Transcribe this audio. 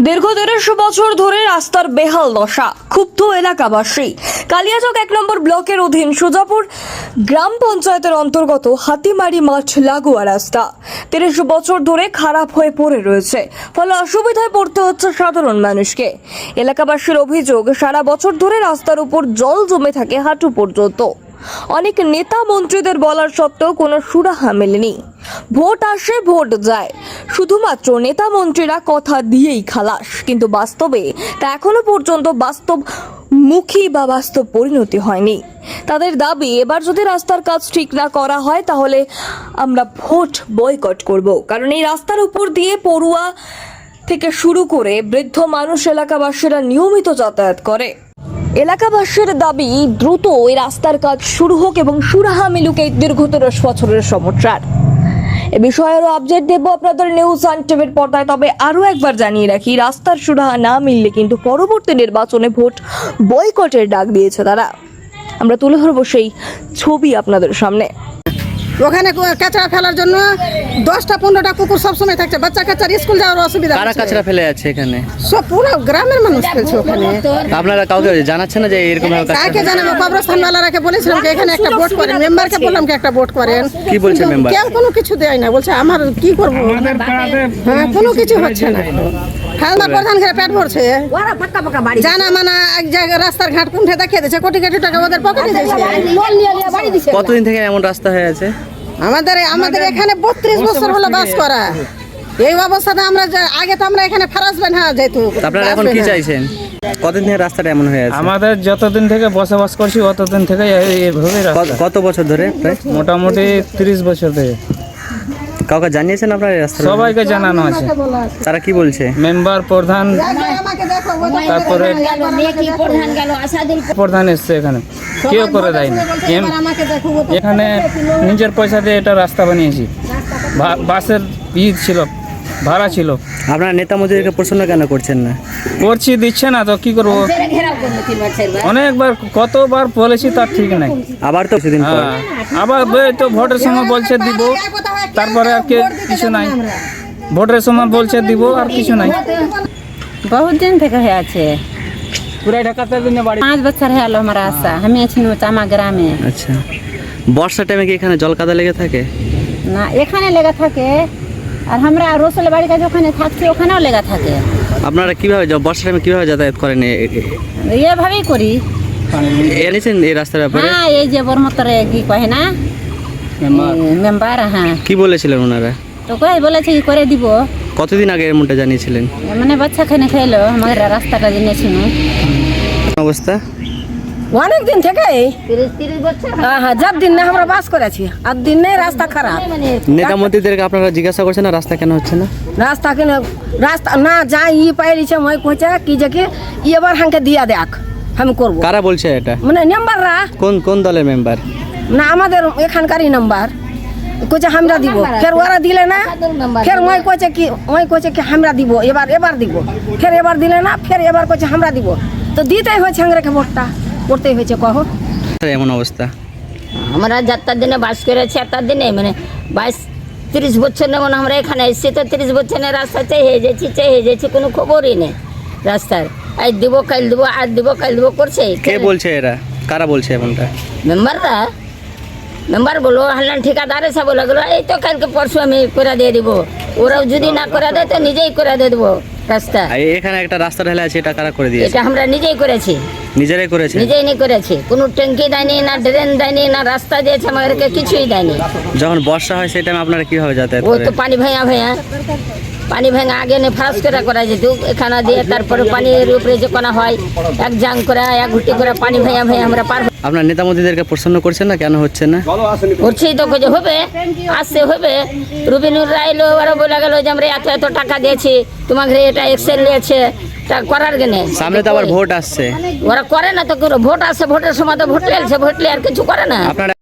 দীর্ঘ দেড়শো বছর ধরে রাস্তার বেহাল দশা, ক্ষুব্ধ এলাকাবাসী। কালিয়াচক এক নম্বর ব্লকের অধীন সুজাপুর গ্রাম পঞ্চায়েতের অন্তর্গত হাতিমারি মাঠ লাগোয়া রাস্তা। তিরিশ বছর ধরে খারাপ হয়ে পড়ে রয়েছে। ফলে অসুবিধায় পড়তে হচ্ছে সাধারণ মানুষকে। এলাকাবাসীর অভিযোগ, সারা বছর ধরে রাস্তার উপর জল জমে থাকে হাঁটু পর্যন্ত। অনেক নেতা মন্ত্রীদের বলার সত্ত্বেও কোনো সুরাহা মেলেনি। ভোট আসে, ভোট যায়। শুধুমাত্র নেতা মন্ত্রীরা কথা দিয়েই খালাস। কিন্তু বাস্তবে তা এখনও পর্যন্ত বাস্তব মুখী বা বাস্তব পরিণতি হয়নি। তাদের দাবি, এবার যদি রাস্তার কাজ ঠিক না করা হয়, তাহলে আমরা ভোট বয়কট করব। কারণ এই রাস্তার উপর দিয়ে পড়ুয়া থেকে শুরু করে বৃদ্ধ মানুষ এলাকাবাসীরা নিয়মিত যাতায়াত করে। এলাকাবাসীর দাবি, দ্রুত এই রাস্তার কাজ শুরু হোক এবং সুরাহা মিলুক এই দীর্ঘ তেরোশ বছরের সমস্যার এ বিষয়ে আরও আপডেট দেবো আপনাদের নিউজ অন পর্দায়। তবে আরও একবার জানিয়ে রাখি, রাস্তার সুরাহা না মিললে কিন্তু পরবর্তী নির্বাচনে ভোট বয়কটের ডাক দিয়েছে তারা। আমরা তুলে ধরবো সেই ছবি আপনাদের সামনে। ওখানে কো- কাঁচড়া ফেলার জন্য দশটা পনেরোটা কুকুর সবসময় থাকছে। বাচ্চা কাচ্চার স্কুল যাওয়ার অসুবিধা কারা। ফেলে আছে এখানে? সব পুরো গ্রামের মানুষ ফেলছে ওখানে। আপনারা কাউকে জানাচ্ছেন না যে এরকম কাকে জানাব? কবরস্থানওয়ালারাকে বলেছিলাম যে এখানে একটা ভোট করেন। মেম্বারকে বললাম কি একটা ভোট করেন। কি বলছে মেম্বার? কেউ কোনো কিছু দেয় না। বলছে আমার কি করব? হ্যাঁ কোনো কিছু হচ্ছে না। হালদা প্রধান ঘরে পেট ভরছে। জানা মানা এক জায়গায় রাস্তার ঘাট কুণ্ঠে দেখিয়ে দিচ্ছে কোটি কোটি টাকা ওদের পকেটে দিয়েছে। কতদিন থেকে এমন রাস্তা হয়ে আছে? আমাদের আমাদের এখানে বত্রিশ বছর হলো বাস করা। এই অবস্থাতে আমরা যে- আগে তো আমরা এখানে ফারাসবেন হ্যাঁ যেহেতু আপনারা এখন কি চাইছেন? কতদিন থেকে রাস্তাটা এমন হয়ে আছে? আমাদের যতদিন থেকে বসবাস করছি অতদিন থেকে এইভাবে কত- কত বছর ধরে মোটামুটি তিরিশ বছর থেকে কাউকে জানিয়েছেন আপনার এই রাস্তা সবাইকে জানানো আছে। তারা কি বলছে? মেম্বার প্রধান তারপরে প্রধান এসছে এখানে। কেউ করে দেয়নি। এখানে নিজের পয়সা দিয়ে এটা রাস্তা বানিয়েছি। বা- বাসের ই ছিল। ভাড়া ছিল। আপনার নেতা মজুরিকে প্রশ্ন কেন করছেন না? করছি দিচ্ছে না তো কি করব? অনেকবার কতবার বলেছি তার ঠিক নাই। আবার তো সেদিন হ্যাঁ, আবার তো ভোটের সময় বলছে দিব তারপরে আর কিছু নাই। ভোটের সময় বলছে দিব আর কিছু নাই। বহুত দিন থেকে হয়ে আছে। পাঁচ বছর হলো আমার আশা। আমি আছি গ্রামে। আচ্ছা। বর্ষা টাইমে কি এখানে জল কাদা লেগে থাকে? না এখানে লেগে থাকে। আর আমরা রসুল বাড়ির কাছে ওখানে থাকছি ওখানেও লেগে থাকে। আপনারা কীভাবে যা- বর্ষা টাইমে কীভাবে যাতায়াত করেন এভাবেই করি। এনেছেন এই রাস্তার ব্যাপারে? হ্যাঁ এই যে বর্মতরে কি কহে না? মেম্বার। হ্যাঁ। কি বলেছিলেন ওনারা? তো কই বলেছে কি করে দিব। কতদিন আগে এমনটা জানিয়েছিলেন? মানে বাচ্চা খানে খাইলো আমাদের রাস্তাটা জেনেছিল অবস্থা? অনেক দিন থেকে হ্যাঁ হ্যাঁ যার দিন না আমরা বাস করেছি। আর দিন নেই রাস্তা খারাপ। নেতা মন্ত্রীদেরকে আপনারা জিজ্ঞাসা করছেন না রাস্তা কেন হচ্ছে না? রাস্তা কেন রাস্তা না যা ই পাইছে মই কইছে কি যে কি এবার হাঁকে দিয়া দেখ আমি করব। কারা বলছে এটা? মানে নাম্বাররা কোন কোন দলের মেম্বার? না আমাদের এখানকারই নাম্বার কইছে আমরা দিব। ফের ওরা দিলে না ফের মই কইছে কি মই কইছে কি আমরা দিব এবার এবার দিব। ফের এবার দিলে না ফের এবার কইছে আমরা দিব। তো দিতেই হয়েছে আংরেকে ভোটটা। করতেই হয়েছে কহ। এমন অবস্থা। আমরা যাত্রার দিনে বাস করেছি এতার দিনে মানে বাইশ তিরিশ বছর যেমন আমরা এখানে এসেছি তো তিরিশ বছরের রাস্তা চাই হয়ে যাচ্ছি চাই হয়ে যাচ্ছি কোনো খবরই নেই রাস্তার। আজ দিব কাল দিব আজ দিব কাল দিব করছে। কে বলছে এরা? কারা বলছে এমনটা? মেম্বাররা? মেম্বার বলো হাল্লান ঠিকাদার এসে বলে গেলো এই তো কালকে পরশু আমি করে দিয়ে দিব। ওরাও যদি না করে দেয় তো নিজেই করে দিয়ে দেবো রাস্তা। এখানে একটা রাস্তা ঢেলে আছে এটা কারা করে দিয়েছে? এটা আমরা নিজেই করেছি। নিজেরাই করেছে নিজেই নি করেছি। কোনো ট্যাঙ্কি দেয়নি না ড্রেন দেয়নি না রাস্তা দিয়েছে আমাদেরকে কিছুই দেয়নি। যখন বর্ষা হয় সেই টাইমে আপনারা কীভাবে যাতায়াত ওই তো পানি ভাঙা ভাঙা পানি ভাঙা আগে নে ফাঁস করে করা যেত এখানে দিয়ে তারপরে পানির উপরে যে কোনা হয় এক জাং করে এক ঘুটি করে পানি ভাঙা ভাঙা আমরা পার আপনার নেতা মন্ত্রীদেরকে প্রসন্ন করছেন না? কেন হচ্ছে না? করছেই তো যে হবে আসছে হবে। রুবিনুর রাইলো ওরা বলে গেল যে আমরা এত এত টাকা দিয়েছি তোমাকে এটা এক্সেল নিয়েছে। তা করার গেনে সামনে তো আবার ভোট আসছে। ওরা করে না তো ভোট আসে ভোটের সময় তো ভোট লেলছে ভোট আর কিছু করে না। আপনারা